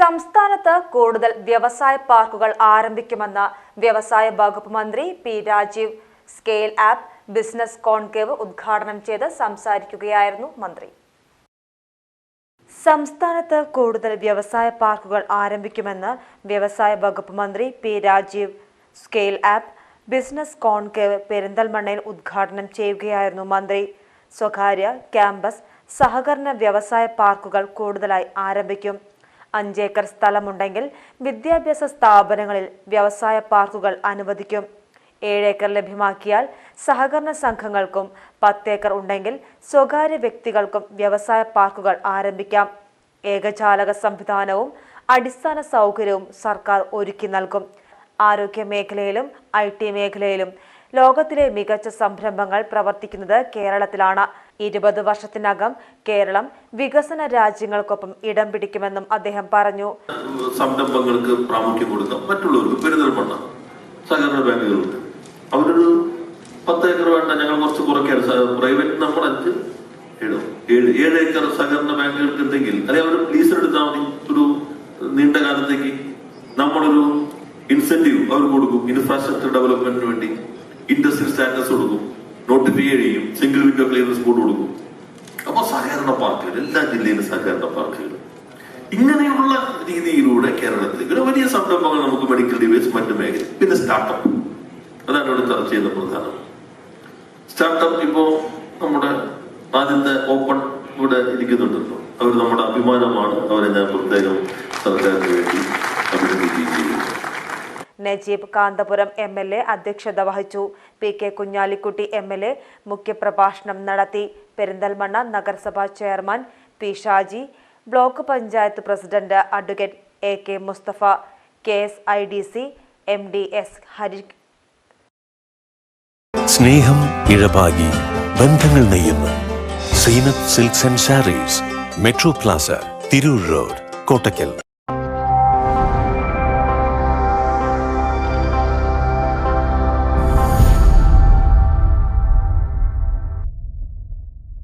സംസ്ഥാനത്ത് കൂടുതൽ വ്യവസായ പാർക്കുകൾ ആരംഭിക്കുമെന്ന് വ്യവസായ വകുപ്പ് മന്ത്രി P Rajeev scale up business conclave ഉദ്ഘാടനം ചെയ്ത് സംസാരിക്കുകയായിരുന്നു മന്ത്രി. സംസ്ഥാനത്ത് കൂടുതൽ വ്യവസായ പാർക്കുകൾ ആരംഭിക്കുമെന്ന് വ്യവസായ വകുപ്പ് മന്ത്രി P Rajeev scale up business conclave പെരിന്തൽമണ്ണയിൽ ഉദ്ഘാടനം ചെയ്യുകയായിരുന്നു മന്ത്രി. സ്വകാര്യ ക്യാമ്പസ് സഹകരണ വ്യവസായ പാർക്കുകൾ കൂടുതലായി ആരംഭിക്കും. അഞ്ചേക്കർ സ്ഥലമുണ്ടെങ്കിൽ വിദ്യാഭ്യാസ സ്ഥാപനങ്ങളിൽ വ്യവസായ പാർക്കുകൾ അനുവദിക്കും. ഏഴേക്കർ ലഭ്യമാക്കിയാൽ സഹകരണ സംഘങ്ങൾക്കും പത്തേക്കർ ഉണ്ടെങ്കിൽ സ്വകാര്യ വ്യക്തികൾക്കും വ്യവസായ പാർക്കുകൾ ആരംഭിക്കാം. ഏകജാലക സംവിധാനവും അടിസ്ഥാന സൗകര്യവും സർക്കാർ ഒരുക്കി നൽകും. ആരോഗ്യ മേഖലയിലും ഐ ടി മേഖലയിലും ലോകത്തിലെ മികച്ച സംരംഭങ്ങൾ പ്രവർത്തിക്കുന്നത് കേരളത്തിലാണ്. ഇരുപത് വർഷത്തിനകം കേരളം വികസന രാജ്യങ്ങൾക്കൊപ്പം ഇടം പിടിക്കുമെന്നും അദ്ദേഹം പറഞ്ഞു. സംരംഭങ്ങൾക്ക് പ്രാമുഖ്യം കൊടുക്കാം മറ്റുള്ളവർക്ക് പെരുന്നൽമണ്ണ സഹകരണ ബാങ്കുകളുണ്ട്. അവരൊരു പത്ത് ഏക്കർ വേണ്ട ഞങ്ങൾ കുറച്ച് കുറയ്ക്കാൻ പ്രൈവറ്റ് നമ്മൾ അഞ്ച് ഏഴ് ഏഴ് ഏക്കർ സഹകരണ ബാങ്കുകൾക്ക് ഉണ്ടെങ്കിൽ അല്ലെങ്കിൽ അവർ ലീസ് എടുത്താൽ മതി. ഒരു നീണ്ട കാലത്തേക്ക് നമ്മളൊരു ഇൻസെന്റീവ് അവർ കൊടുക്കും. ഇൻഫ്രാസ്ട്രക്ചർ ഡെവലപ്മെന്റിന് വേണ്ടി. ഇൻഡസ്ട്രിയൽ സ്റ്റാറ്റസ് കൊടുക്കും. നോട്ടിഫൈ ചെയ്യും. സിംഗിൾ വിൻഡോ ക്ലിയറൻസ് ബോർഡ് കൊടുക്കും. അപ്പൊ സഹകരണ പാർക്കുകൾ എല്ലാ ജില്ലയിലും സഹകരണ പാർക്കുകൾ. ഇങ്ങനെയുള്ള രീതിയിലൂടെ കേരളത്തിൽ വലിയ സംരംഭങ്ങൾ നമുക്ക് മെഡിക്കൽ ഡിവൈസ് മറ്റു മേഖല പിന്നെ സ്റ്റാർട്ടപ്പ് അതാണ് ഇവിടെ ചർച്ച ചെയ്യുന്ന പ്രധാനം. സ്റ്റാർട്ടപ്പ് ഇപ്പോ നമ്മുടെ ആദ്യത്തെ ഓപ്പൺ ഇവിടെ ഇരിക്കുന്നുണ്ടല്ലോ അവർ നമ്മുടെ അഭിമാനമാണ്. അവരെ ഞാൻ പ്രത്യേകം സർക്കാരിന് വേണ്ടി അഭിനന്ദിക്കുകയും ചെയ്യുന്നു. Najeeb Kanthapuram M L A അധ്യക്ഷത വഹിച്ചു. P K Kunhalikutty M L A മുഖ്യപ്രഭാഷണം നടത്തി. പെരിന്തൽമണ്ണ നഗരസഭാ chairman P Shaji. Block panchayat president advocate A K Mustafa. K S I D C M D S Hari സ്നേഹം ഇഴപാകി ബന്ധങ്ങൾ നെയ്യുന്നു Zeenath silks and sarees metro plaza Tirur road Kottakkal.